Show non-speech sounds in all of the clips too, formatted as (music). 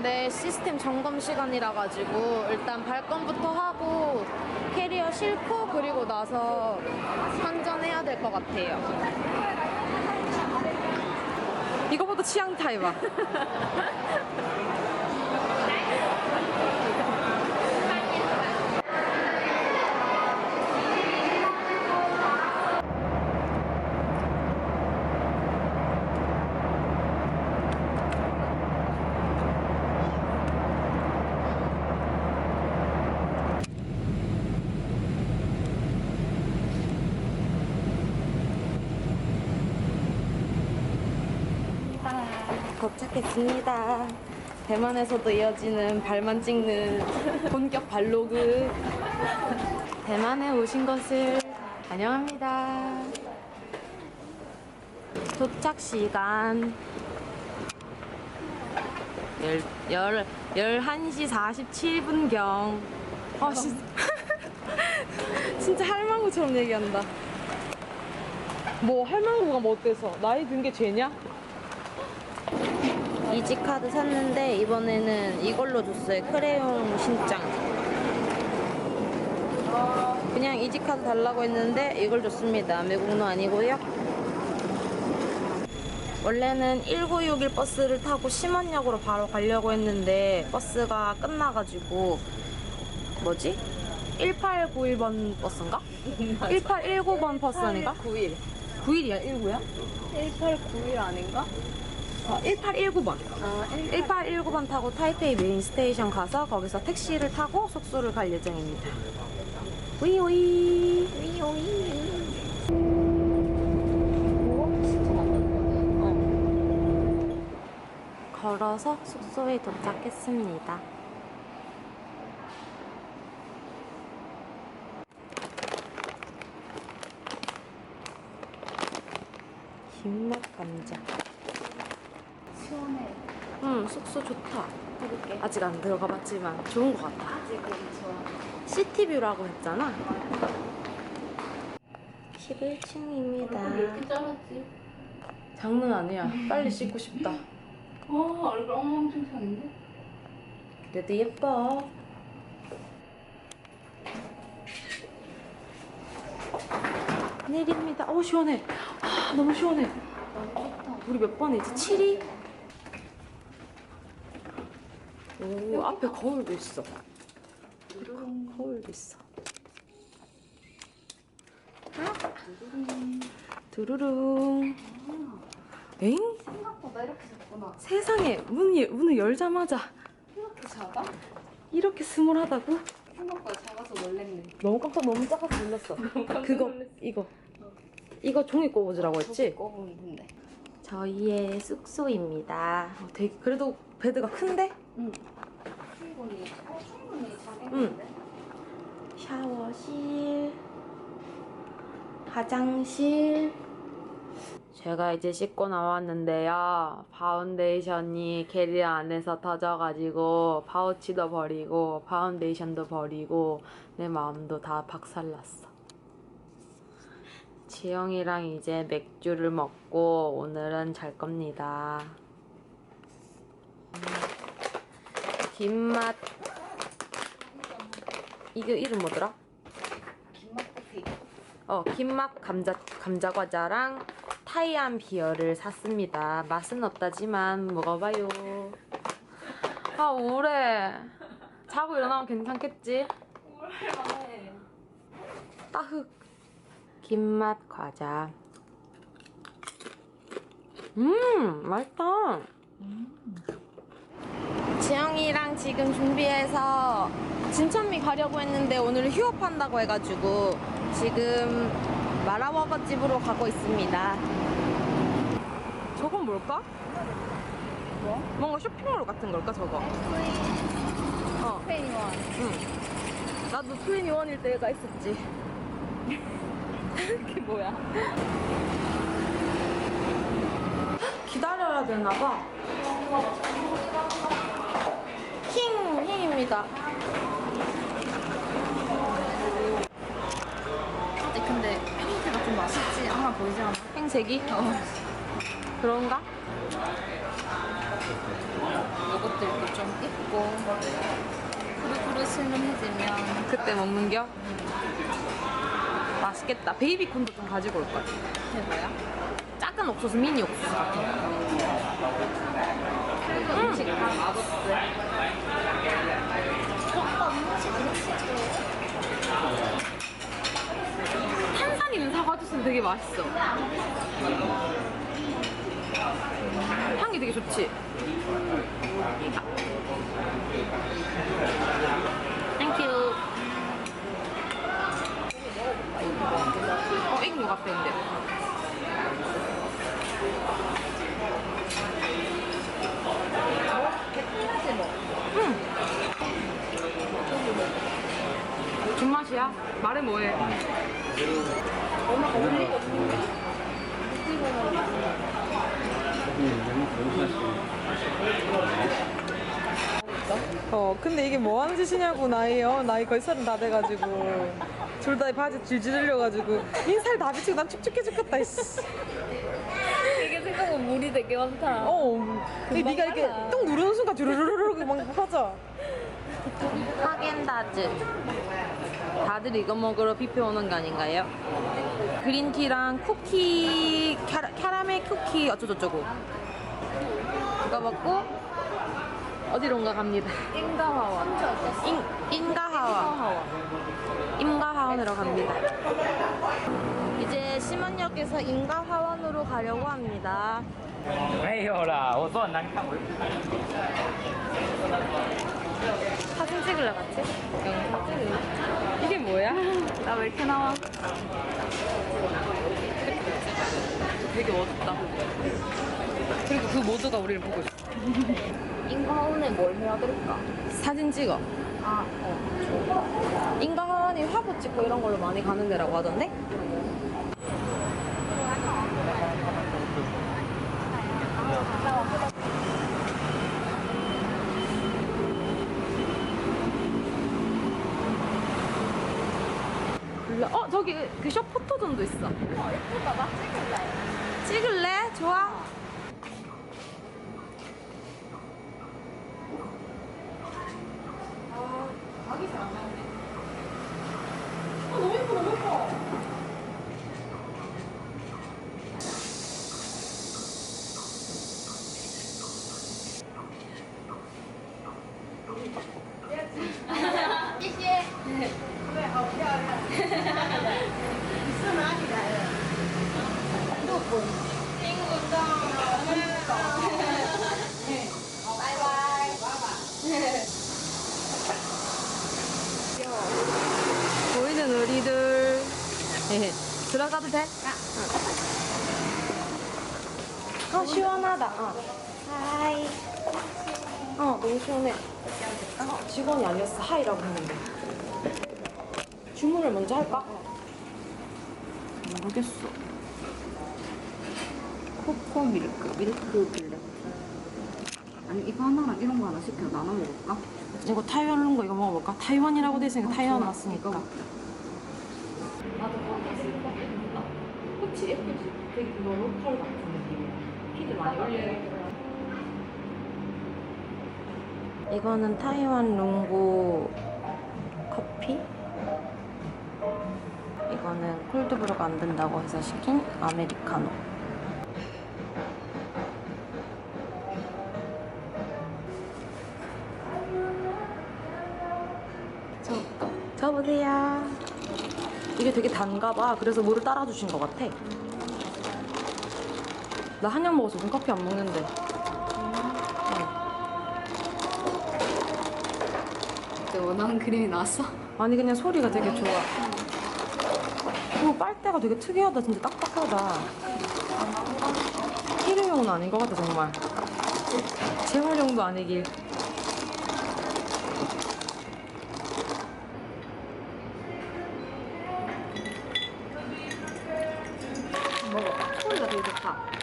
했는데 시스템 점검 시간이라 가지고 일단 발권부터 하고 캐리어 싣고 그리고 나서 환전해야 될 것 같아요. 이거보다 취향 타입아. (laughs) 도착했습니다. 대만에서도 이어지는 발만 찍는 (laughs) 본격 발로그. 대만에 오신 것을 환영합니다. 도착 시간 열, 열, 11시 47분경. 아, 진 (laughs) 진짜 할망구처럼 얘기한다. 뭐 할망구가 뭐 어때서? 나이 든 게 죄냐? 이지 카드 샀는데 이번에는 이걸로 줬어요. 크레용 신장. 그냥 이지 카드 달라고 했는데 이걸 줬습니다. 외국노 아니고요. 원래는 1961 버스를 타고 심원역으로 바로 가려고 했는데 버스가 끝나가지고 뭐지? 1891번 버스인가? 1819번 버스인가? 9일. 9일이야? 19야? 1891 아닌가? 어, 1819번. 아, 1819 번 타고 타이페이 메인 스테이션 가서 거기서 택시를 타고 숙소를 갈 예정입니다. 위오이. 위오이. 어. 걸어서 숙소에 도착했습니다. 김맛 감자. 시원해. 응, 숙소 좋다. 해볼게. 아직 안 들어가 봤지만 좋은 것 같아. 아직은 좋아. 시티뷰라고 했잖아. 11층입니다. 잘랐지? 장난 아니야. 빨리 씻고 싶다. 와, 얼굴 엉망진창인데? 그래도 예뻐. 내립니다. 어 시원해. 아, 너무 시원해. 우리 몇 번이지? 7위? 오, 앞에 거울도 있어. 거울도 있어. 두루룽. 엥? 생각보다 이렇게 작구나. 세상에 문이 문을 열자마자 이렇게 작아? 이렇게 스물하다고? 생각보다 작아서 놀랬네. 너무 깜짝 너무 작아서 놀랐어. (laughs) 그거 이거 이거 종이 꼬부지라고 했지? 꺼보는데. 저희의 숙소입니다. 어, 되게 그래도 베드가 큰데? 응. 샤워실, 화장실. 제가 이제 씻고 나왔는데요. 파운데이션이 캐리어 안에서 터져가지고 파우치도 버리고 파운데이션도 버리고 내 마음도 다 박살났어. 지영이랑 이제 맥주를 먹고 오늘은 잘 겁니다. 김맛 이게 이름 뭐더라? 어, 김맛 감자, 감자 과자랑 타이안 비어를 샀습니다. 맛은 없다지만 먹어봐요. 아, 우울해. 자고 일어나면 괜찮겠지? 오랜만에. 따흑. 김맛 과자. 음, 맛있다. 지영이랑 지금 준비해서 진천미 가려고 했는데 오늘 휴업한다고 해가지고 지금 마라워거 집으로 가고 있습니다. 저건 뭘까? 뭐? 뭔가 쇼핑몰 같은 걸까 저거? 어, 페이원. 응. 나도 트웬티원일 때가 있었지. (laughs) 그게 뭐야? 되나 봐. 킹! 킹입니다. 아니 근데 핑크가 좀 맛있지 않아 보이지 않아? 행색이? 그런가? 요것들도 좀 있고 구루구루 슬림해지면 그때 먹는겨? 맛있겠다. 베이비콘도 좀 가지고 올걸. 이게 뭐야? 작은 옥수수, 미니 옥수수 같은 거. 그리고 음식 다 맛없어 탄산 있는 사과 주스는 되게 맛있어. 향이 되게 좋지? 땡큐. 어, 익은 것 같아, 근데. 해 뭐 존맛이야? 말해 뭐해? 어, 근데 이게 뭐 하는 짓이냐고, 나이, 어, 나이 거의 서른 다 돼가지고. 둘 다 바지 질질 흘려가지고. 인살 다 비치고 난 축축해 죽겠다, 이씨. 이게 생각보면 물이 되게 많다 어, 이 네가 이렇게 빨라. 뚝 누르는 순간 주르르르르 막 퍼져. 하겐다즈. 다들 이거 먹으러 뷔페 오는 거 아닌가요? 그린티랑 쿠키, 캐러, 캐러멜 쿠키 어쩌고저쩌고. 이거 먹고 어디론가 갑니다. 띵가하와 인, 인가하와. 임가하원으로 갑니다. 이제 심원역에서 임가하원으로 가려고 합니다. 没有啦，我说很难看，我 사진 찍을래 같이? 영상 찍을래? 뭐야? 나 왜 이렇게 나와? 되게 어둡다. 그리고 그 모두가 우리를 보고 있어. 인가하운에 뭘 해야 될까? 사진 찍어. 아 어. 인가하원이 화보 찍고 이런 걸로 많이 가는 데라고 하던데? 몰라. 어 저기 그숍 포토존도 있어. 어 예쁘다 나 찍을래 찍을래? 좋아. 보이는 우리들. 들어가도 돼? 응. 어, 시원하다. 어. 하이. 어, 너무 시원해. 어, 직원이 아니었어. 하이라고 했는데. 주문을 먼저 할까? 모르겠어. 코코 밀크 밀크 블랙 아니 이거 하나랑 이런 거 하나 시켜 나눠 먹을까? 이거 타이완 lun거 이거 먹어볼까? 타이완이라고 돼 있으니까 타이완 왔으니까. 그치 예쁘지? 되게 그거 로컬 같은 느낌이야. 피드 많이 올려. 이거는 타이완 룽고 커피. 이거는 콜드브루가 안 된다고 해서 시킨 아메리카노. 저, 저보세요. 이게 되게 단가 봐. 그래서 물을 따라 주신 것 같아. 나한잔 먹어서 요즘 커피 안 먹는데. 그때 원하는 그림이 나왔어? 아니 그냥 소리가 되게 좋아. 그리고 빨대가 되게 특이하다. 진짜 딱딱하다. 일회용은 아닌 것 같아 정말. 재활용도 아니길. 먹어봐 소리가 되게 좋다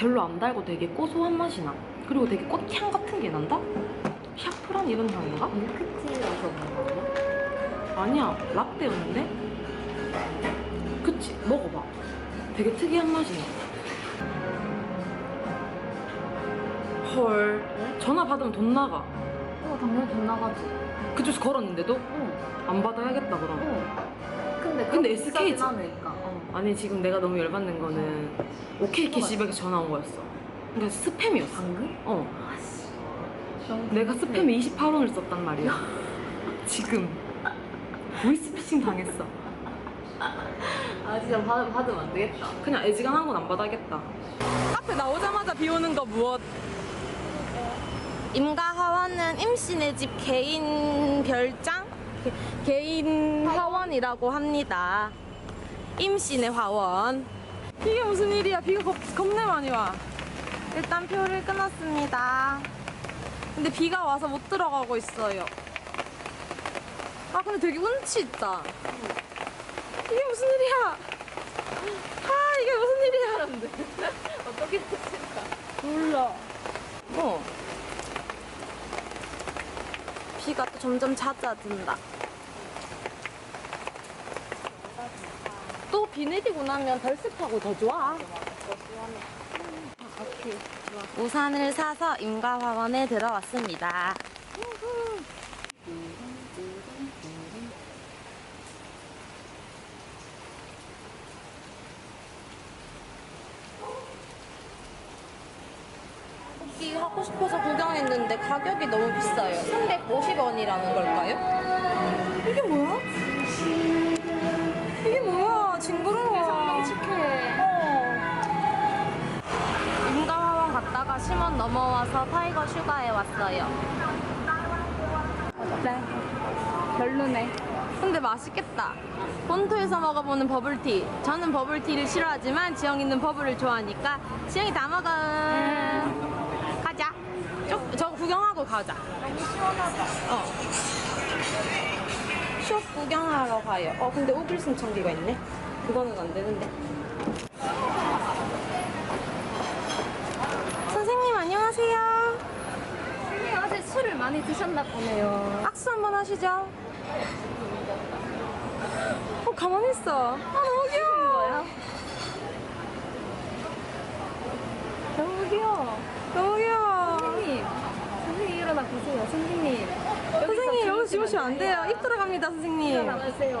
별로 안 달고 되게 고소한 맛이 나. 그리고 되게 꽃향 같은 게 난다? 샤프란 이런 향인가? 밀크티라서 그런가? 아니야, 라떼였는데? 그치, 먹어봐. 되게 특이한 맛이 나. 헐, 전화 받으면 돈 나가. 어, 당연히 돈 나가지. 그쪽에서 걸었는데도 어, 안 받아야겠다, 그럼. 어. 근데 근데 SK 하니까. 어. 아니, 지금 내가 너무 열받는 거는 오케이 캐시백에 전화 온 거였어. 그러니까 스팸이었어. 방금? 어. 아씨. 내가 스팸에 28원을 썼단 말이야. 지금. 보이스피싱 당했어. 아 진짜 받, 받으면 안 되겠다. 그냥 애지간한 건 안 받아야겠다. 앞에 나오자마자 비 오는 거 무엇? 임가 하원은 임신의 집 개인 별장? 개- 개인 화원이라고 합니다. 임신의 화원. 이게 무슨 일이야? 비가 겁, 겁내 많이 와. 일단 표를 끊었습니다. 근데 비가 와서 못 들어가고 있어요. 아 근데 되게 운치 있다. 이게 무슨 일이야? 아 이게 무슨 일이야? (laughs) 어떻게 됐을까? 몰라. 어. 비가 또 점점 잦아든다. 비 내리고 나면 덜습하고 더 좋아. 우산을 사서 임가화원에 들어왔습니다. 토끼 하고 싶어서 구경했는데 가격이 너무 비싸요. 350원이라는 걸까요? 이게 뭐야? 심원 넘어와서 타이거 슈가에 왔어요. 네. 별로네. 근데 맛있겠다. 본토에서 먹어보는 버블티. 저는 버블티를 싫어하지만 지영이는 버블을 좋아하니까 지영이 다 먹어. 가자. 저, 저 구경하고 가자. 너무 시원하다. 어. 숍 구경하러 가요. 어, 근데 오길 신청기가 있네. 그거는 안 되는데. 선생님 안녕하세요. 선생님 어제 술을 많이 드셨나 보네요. 악수 한번 하시죠. 어, 가만히 있어. 아, 너무 귀여워. 너무 귀여워. 너무 귀여워. 선생님. 선생님 일어나 보세요. 선생님. 선생님, 여기서 주무시면 안 돼요. 입 들어갑니다, 선생님. 일어나세요.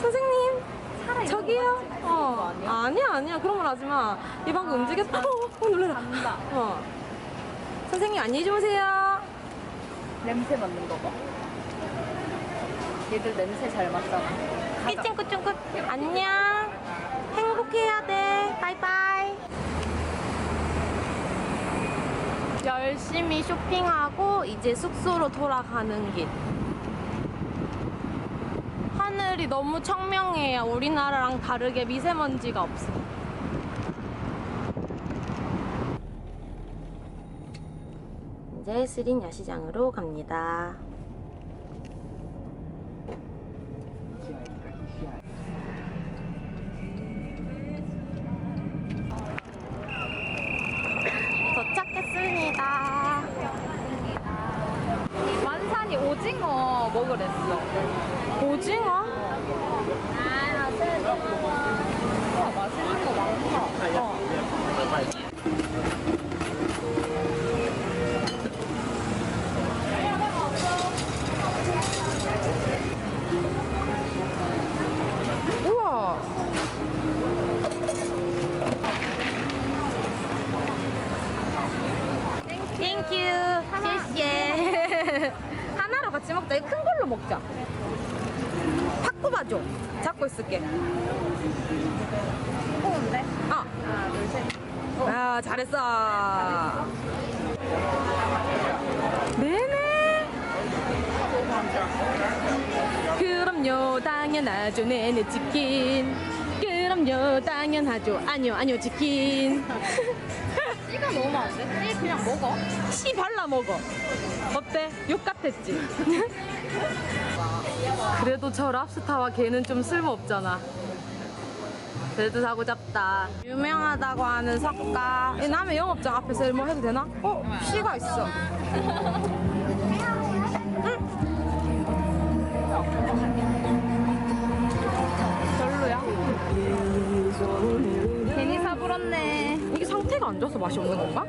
선생님, 살아 저기요. 어. 아니야, 아니야. 그런 말 하지 마. 이 방금 움직였다. 어, 어, 놀래라. 어. 선생님, 안녕히 주무세요. 냄새 맡는 거 봐. 얘들 냄새 잘 맡잖아. 삐찡꾸찡꾸. 안녕. 행복해야 돼. 바이바이. 열심히 쇼핑하고 이제 숙소로 돌아가는 길. 하늘이 너무 청명해요. 우리나라랑 다르게 미세먼지가 없어. 이제 스린 야시장으로 갑니다. 도착했습니다. 만산이 오징어 먹으랬어. 오징어? 와, 맛있는 거 많다. 어. 우와. 땡큐.谢谢. 하나로 같이 먹자. 큰 걸로 먹자. 팍 뽑아줘. 잡고 있을게. 좋은데? 어. 하나, 둘, 셋. 아, 잘했어. 네네. 그럼요, 당연하죠. 네네, 치킨. 그럼요, 당연하죠. 아니요, 아니요, 치킨. (laughs) 씨가 너무 많은데? 씨 그냥 먹어. 씨 발라 먹어. 어때? 욕 같았지? (laughs) 그래도 저 랍스타와 걔는 좀 쓸모없잖아. 그래도 사고 잡다. 유명하다고 하는 석가. 이 남의 영업장 앞에서 뭐 해도 되나? 어, 시가 있어. 안 좋아서 맛이 없는 건가?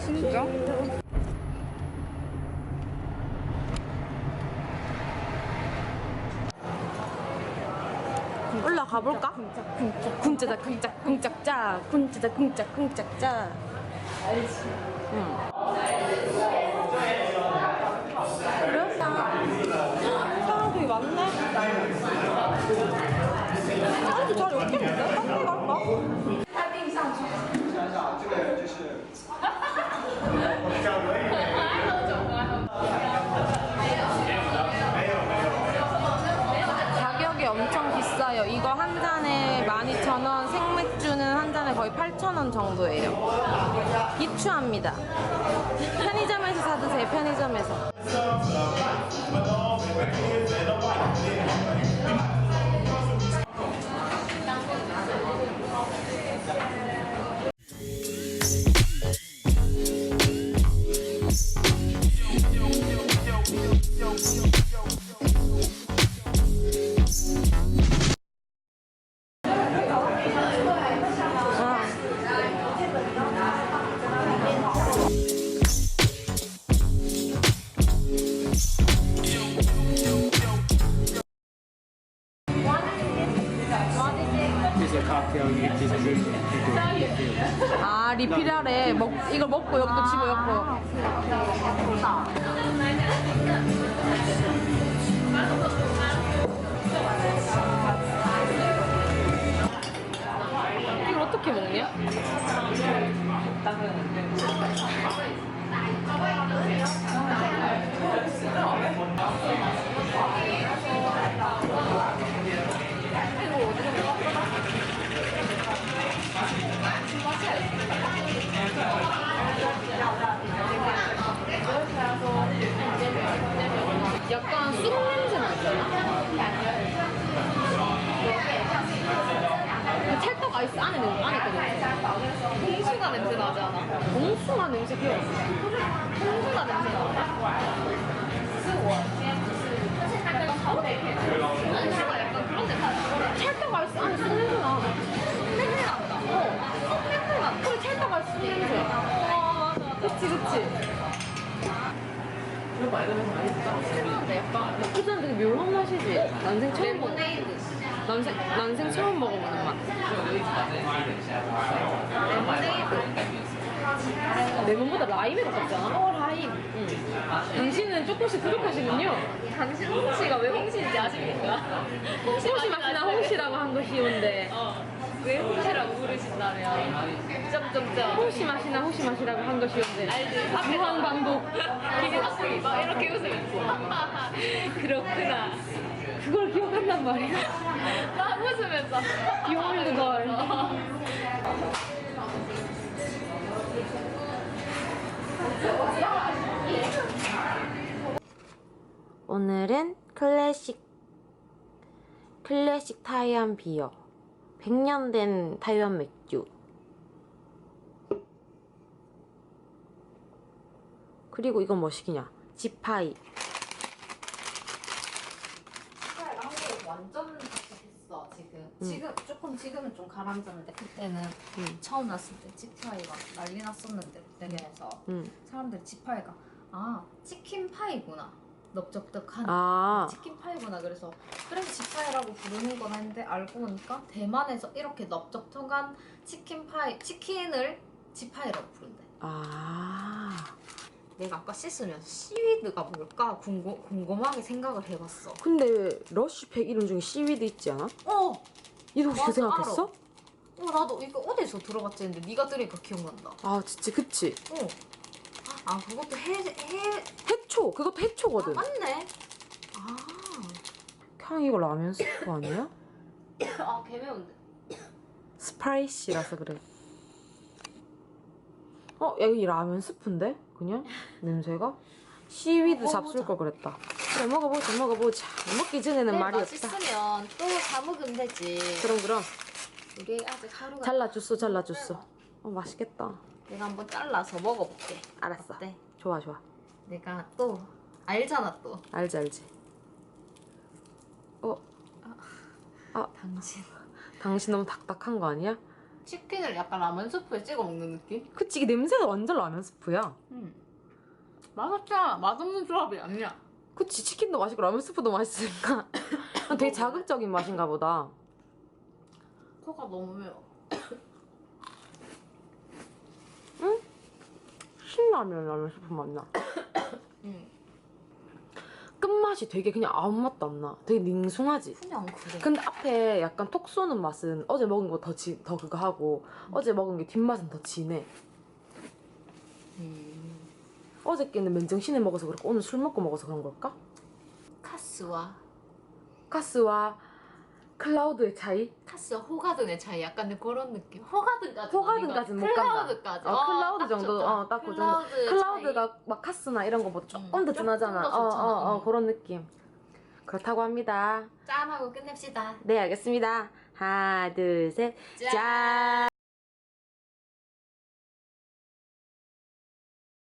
진짜? 올라가 볼까? 쿵짜다 쿵짝 쿵짝짜 쿵짜다 쿵짝 쿵짝짜 응. 그래? 사람들이 많네 사람들 잘 없겠는데? 딴데 갈까? 가격이 엄청 비싸요. 이거 한 잔에 12,000원, 생맥주는 한 잔에 거의 8,000원 정도예요. 비추합니다. 편의점에서 사 드세요, 편의점에서. 어. 난생 처음. 레모네이드. 먹어보는 맛. 레 몬보다 라임에 가깝지 않아? 어, 라임. 응. 당신은 조금씩 부족하시군요. 당신 홍씨가 왜 홍씨인지 아십니까? 홍씨 (laughs) 홍시 맛이나 홍시라고 한거 쉬운데. 어. 왜 홍씨라고 부르신다면? 점점점. 홍시 맛이나 홍시 맛이라고 한거 쉬운데. 알지? 무한 반복. (laughs) 기대학생이 막 이렇게 웃으면서. (laughs) 그렇구나. 그걸 기억한단 말이야. 막 웃으면서. 비올드 걸. 오늘은 클래식 클래식 타이완 비어 100년 된 타이완 맥주 그리고 이건 뭐 시키냐 지파이 지금. 응. 지금 조금 지금은 좀 가라앉았는데 그때는 응. 처음 났을 때 지파이가 난리 났었는데 대게에서 응. 사람들이 지파이가 아 치킨 파이구나 넓적넓한 아 치킨 파이구나 그래서 그래서 지파이라고 부르는 건 했는데 알고 보니까 대만에서 이렇게 넓적넓한 치킨 파이 치킨을 지파이라고 부른대. 아. 내가 아까 씻으면서 시위드가 뭘까 궁금, 궁금하게 생각을 해봤어. 근데 왜 러쉬팩 이름 중에 시위드 있지 않아? 어, 이도 혹시 그 맞아, 생각했어? 어 나도 이거 어디서 들어봤지 했는데 네가 들으니까 기억난다. 아 진짜 그치 어. 아 그것도 해 해. 해초 그것도 해초거든 아, 맞네. 아. 그냥 이거 라면 스프 아니야? (coughs) 아 개매운데. 스파이시라서 그래 어? 야 이거 라면 스프인데? 그냥? (coughs) 냄새가? 시위드 잡술 걸 그랬다 그래 먹어보자 먹어보자 먹기 전에는 말이 없다 맛있으면 또 사 먹으면 되지. 그럼 그럼 우리 아직 하루가 잘라줬어 잘라줬어. 어 맛있겠다. 내가 한번 잘라서 먹어볼게. 알았어. 어때? 좋아 좋아. 내가 또 알잖아 또 알지 알지. 어 당신 당신 너무 딱딱한 거 아니야? 치킨을 약간 라면 스프에 찍어 먹는 느낌? 그치 이게 냄새가 완전 라면 스프야. 응 맛없잖아 맛없는 조합이 아니야 그치 치킨도 맛있고 라면 스프도 맛있으니까 (coughs) 되게 자극적인 맛인가 보다. 코가 너무 매워 신라면 라면 스프 맛나. (coughs) 응 끝맛이 되게 그냥 아무 맛도 안 나. 되게 닝숭하지. 그냥 그래 근데 앞에 약간 톡 쏘는 맛은 어제 먹은 거 더 더 그거 하고 어제 먹은 게 뒷맛은 더 진해. 음. 어저께는 맨정신에 먹어서 그렇고 오늘 술 먹고 먹어서 그런 걸까? 카스와 카스와 클라우드의 차이? 카스와 호가든의 차이 약간 그런 느낌 호가든까지 호가든까지는 못 간다. 클라우드까지 어, 클라우드 딱 정도. 어, 딱 그 정도. 클라우드의 클라우드가 막 카스나 이런 거보다 조금 음, 더 진하잖아. 더 어. 어, 어, 음. 그런 느낌. 그렇다고 합니다. 차이. 짠하고 끝냅시다 네, 알겠습니다. 하나, 둘, 셋. 짠. 짠!